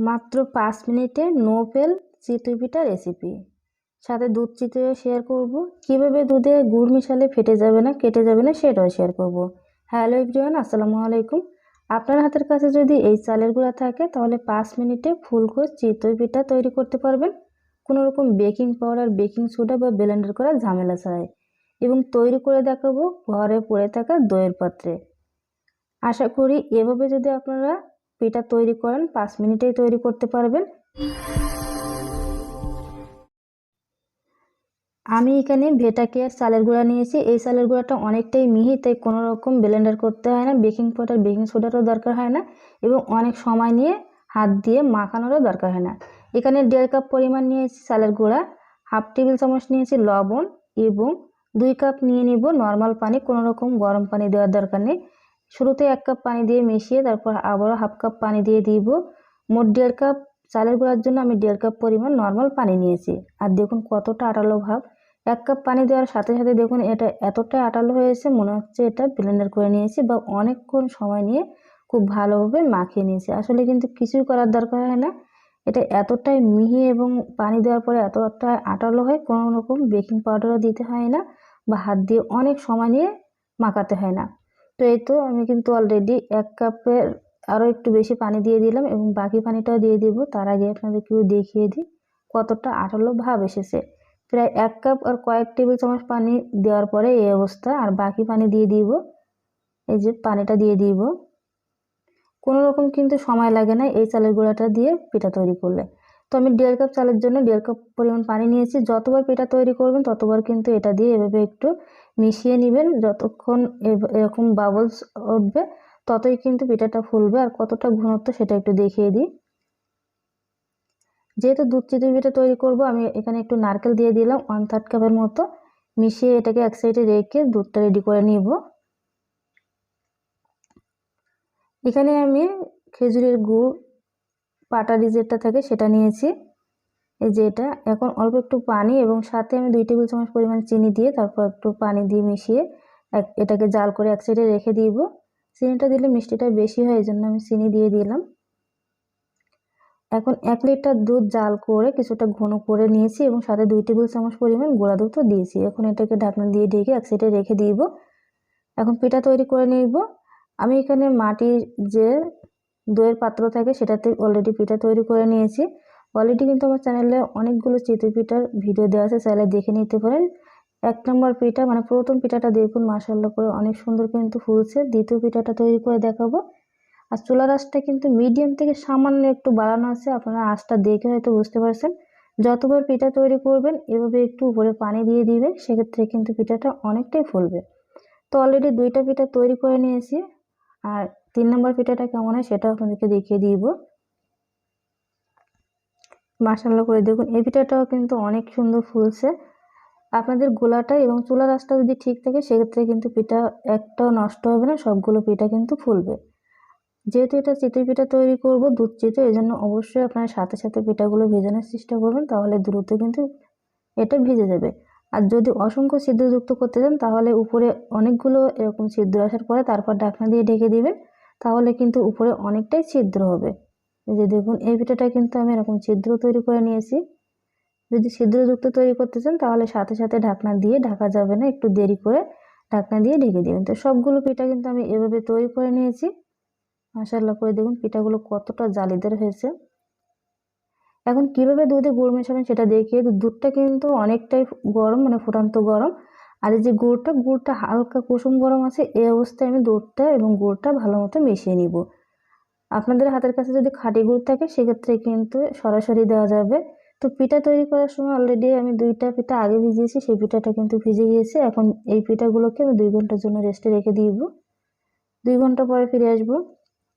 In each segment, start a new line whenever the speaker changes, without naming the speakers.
মাত্র পাঁচ মিনিটে no fail chitoi pitha recipe সাথে দুধ চিতইও শেয়ার করব। কীভাবে দুধে গুড় মিশালে ফেটে যাবে না, কেটে যাবে না, সেটাও শেয়ার করব। হ্যালো এভরিওয়ান আসসালামু আলাইকুম। আপনার হাতের কাছে যদি এই চালের গুঁড়া থাকে, তাহলে পাঁচ মিনিটে ফুলকো চিতই পিঠা তৈরি করতে পারবেন। কোনো রকম বেকিং পাউডার বেকিং সোডা বা ব্লেন্ডার করা ঝামেলা ছাড়াই। এবং তৈরি করে দেখাবো ঘরে পড়ে থাকা দইয়ের পাত্রে। আশা করি এভাবে যদি আপনারা পিঠা তৈরি করেন, পাঁচ মিনিটেই তৈরি করতে পারবেন। আমি এখানে ভেটাকে চালের গুঁড়া নিয়েছি। এই চালের গুঁড়াটা অনেকটাই মিহি, তাই কোনো রকম ব্লেন্ডার করতে হয় না। বেকিং পাউডার, বেকিং সোডারও দরকার হয় না এবং অনেক সময় নিয়ে হাত দিয়ে মাখানোরও দরকার হয় না। এখানে দেড় কাপ পরিমাণ নিয়েছি চালের গুঁড়া, হাফ টেবিল চামচ নিয়েছি লবণ এবং দুই কাপ নিয়ে নিব নর্মাল পানি। কোনো রকম গরম পানি দেওয়ার দরকার নেই। শুরুতে এক কাপ পানি দিয়ে মিশিয়ে তারপর আবারও হাফ কাপ পানি দিয়ে দিব। মোট দেড় কাপ চালের গুঁড়ার জন্য আমি দেড় কাপ পরিমাণ নর্মাল পানি নিয়েছি। আর দেখুন কতটা আটালো ভাব। এক কাপ পানি দেওয়ার সাথে সাথে দেখুন এটা এতটাই আটালো হয়েছে মনে হচ্ছে এটা ব্লেন্ডার করে নিয়েছি বা অনেকক্ষণ সময় নিয়ে খুব ভালোভাবে মাখিয়ে নিয়েছি। আসলে কিন্তু কিছুই করার দরকার হয় না। এটা এতটাই মিহি এবং পানি দেওয়ার পরে এতটা আটালো হয়, কোনো রকম বেকিং পাউডারও দিতে হয় না বা হাত দিয়ে অনেক সময় নিয়ে মাখাতে হয় না। তো এই তো আমি কিন্তু অলরেডি এক কাপের আরও একটু বেশি পানি দিয়ে দিলাম এবং বাকি পানিটাও দিয়ে দিব। তার আগে আপনাদের কেউ দেখিয়ে দিই কতটা আটালো ভাব এসেছে। প্রায় এক কাপ আর কয়েক টেবিল চামচ পানি দেওয়ার পরে এই অবস্থা। আর বাকি পানি দিয়ে দিব, এই যে পানিটা দিয়ে দিব। কোনো রকম কিন্তু সময় লাগে না এই চালের গুঁড়াটা দিয়ে পিঠা তৈরি করলে। তো আমি দেড় কাপ চালের জন্য দেড় কাপ পরিমাণ পানি নিয়েছি। যতবার পিঠা তৈরি করবেন, ততবার কিন্তু এটা দিয়ে এভাবে একটু মিশিয়ে নেবেন। যতক্ষণ এরকম বাবলস উঠবে, ততই কিন্তু পিঠাটা ফুলবে। আর কতটা ঘনত্ব সেটা একটু দেখিয়ে দিই। যেহেতু দুধ চিতই পিঠা তৈরি করব, আমি এখানে একটু নারকেল দিয়ে দিলাম ওয়ান থার্ড কাপের মতো। মিশিয়ে এটাকে এক সাইডে রেখে দুধটা রেডি করে নিব। এখানে আমি খেজুরের গুড় পাটারি যেটা থাকে সেটা নিয়েছি। এই যে এটা, এখন অল্প একটু পানি এবং সাথে আমি দুই টেবিল চামচ পরিমাণ চিনি দিয়ে তারপর একটু পানি দিয়ে মিশিয়ে এক, এটাকে জাল করে এক সাইডে রেখে দিব। চিনিটা দিলে মিষ্টিটা বেশি হয় এই জন্য আমি চিনি দিয়ে দিলাম। এখন এক লিটার দুধ জাল করে কিছুটা ঘন করে নিয়েছি এবং সাথে দুই টেবিল চামচ পরিমাণ গোড়া দুধও দিয়েছি। এখন এটাকে ঢাকনা দিয়ে ঢেকে এক সাইডে রেখে দিব। এখন পিঠা তৈরি করে নিব। আমি এখানে মাটির যে দইয়ের পাত্র থাকে, সেটাতে অলরেডি পিঠা তৈরি করে নিয়েছি। অলরেডি কিন্তু আমার চ্যানেলে অনেকগুলো চিতই পিঠার ভিডিও দেওয়া আছে, চাইলে দেখে নিতে পারেন। এক নম্বর পিঠা মানে প্রথম পিঠাটা দেখুন মাসাল্লাহ করে অনেক সুন্দর কিন্তু ফুলছে। দ্বিতীয় পিঠাটা তৈরি করে দেখাবো। আর চুলার আঁচটা কিন্তু মিডিয়াম থেকে সামান্য একটু বাড়ানো আছে, আপনারা আঁচটা দেখে হয়তো বুঝতে পারছেন। যতবার পিঠা তৈরি করবেন, এভাবে একটু উপরে পানি দিয়ে দিবেন সেক্ষেত্রে কিন্তু পিঠাটা অনেকটাই ফুলবে। তো অলরেডি দুইটা পিঠা তৈরি করে নিয়েছি। আর তিন নম্বর পিঠাটা কেমন হয় সেটা আপনাদেরকে দেখিয়ে দিব। মাসাল্লা করে দেখুন, এই পিঠাটাও কিন্তু অনেক সুন্দর ফুলছে। আপনাদের গোলাটা এবং চুলা রাসটা যদি ঠিক থাকে, সেক্ষেত্রে কিন্তু পিঠা একটাও নষ্ট হবে না, সবগুলো পিঠা কিন্তু ফুলবে। যেহেতু এটা চিতই পিঠা তৈরি করব, দুধ চিতই, এই জন্য অবশ্যই আপনারা সাথে সাথে পিঠাগুলো ভেজানোর চেষ্টা করবেন, তাহলে দ্রুত কিন্তু এটা ভিজে যাবে। আর যদি অসংখ্য ছিদ্রযুক্ত করতে চান, তাহলে উপরে অনেকগুলো এরকম ছিদ্র আসার পরে তারপর ঢাকনা দিয়ে ঢেকে দিবেন। তাহলে কিন্তু উপরে অনেকটাই ছিদ্র হবে। এই যে দেখুন, এই পিঠাটা কিন্তু আমি এরকম ছিদ্র তৈরি করে নিয়েছি। যদি ছিদ্রযুক্ত তৈরি করতে চান, তাহলে সাথে সাথে ঢাকনা দিয়ে ঢাকা যাবে না, একটু দেরি করে ঢাকনা দিয়ে ঢেকে দেবেন। তো সবগুলো পিঠা কিন্তু আমি এভাবে তৈরি করে নিয়েছি। মাসাল্লাহ করে দেখুন পিঠাগুলো কতটা জালিদার হয়েছে। এখন কীভাবে দুধে গুড় মেশাবেন সেটা দেখিয়ে দুধটা কিন্তু অনেকটাই গরম মানে ফুটান্ত গরম। আর এই যে গুড়টা গুড়টা হালকা কুসুম গরম আছে, এই অবস্থায় আমি দুধটা এবং গুড়টা ভালো মতো মিশিয়ে নিব। আপনাদের হাতের কাছে যদি খাঁটি গুড় থাকে, সেক্ষেত্রে কিন্তু সরাসরি দেওয়া যাবে। তো পিঠা তৈরি করার সময় অলরেডি আমি দুইটা পিঠা আগে ভিজিয়েছি, সেই পিঠাটা কিন্তু ভিজে গিয়েছে। এখন এই পিঠাগুলোকে আমি দুই ঘণ্টার জন্য রেস্টে রেখে দিব। দুই ঘণ্টা পরে ফিরে আসব।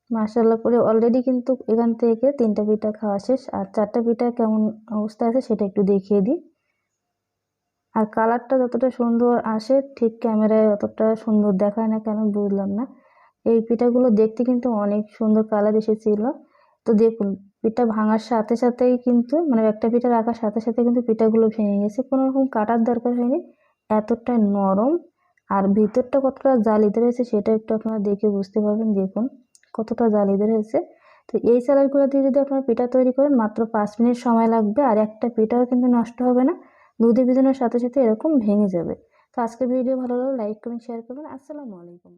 মাসাল্লাহ করে অলরেডি কিন্তু এখান থেকে তিনটা পিঠা খাওয়া শেষ। আর চারটা পিঠা কেমন অবস্থা আছে, সেটা একটু দেখিয়ে দিই। আর কালারটা যতটা সুন্দর আসে, ঠিক ক্যামেরায় অতটা সুন্দর দেখায় না কেন বুঝলাম না। এই পিঠাগুলো দেখতে কিন্তু অনেক সুন্দর কালার এসেছিল। তো দেখুন, পিঠা ভাঙার সাথে সাথেই কিন্তু মানে একটা পিঠা রাখার সাথে সাথে কিন্তু পিঠাগুলো ভেঙে গেছে। কোনো রকম কাটার দরকার হয়নি, এতটা নরম আর ভিতরটা কতটা জালিতে রয়েছে সেটা একটু আপনারা দেখে বুঝতে পারবেন। দেখুন, কতটা জালিদার হয়েছে। তো এই স্যালাডগুলো দিয়ে যদি আপনারা পিঠা তৈরি করেন, মাত্র পাঁচ মিনিট সময় লাগবে আর একটা পিঠাও কিন্তু নষ্ট হবে না। দুধে ভিজানোর সাথে সাথে এরকম ভেঙে যাবে। তো আজকের ভিডিও ভালো লাগলে লাইক করুন শেয়ার করবেন। আসসালামু আলাইকুম।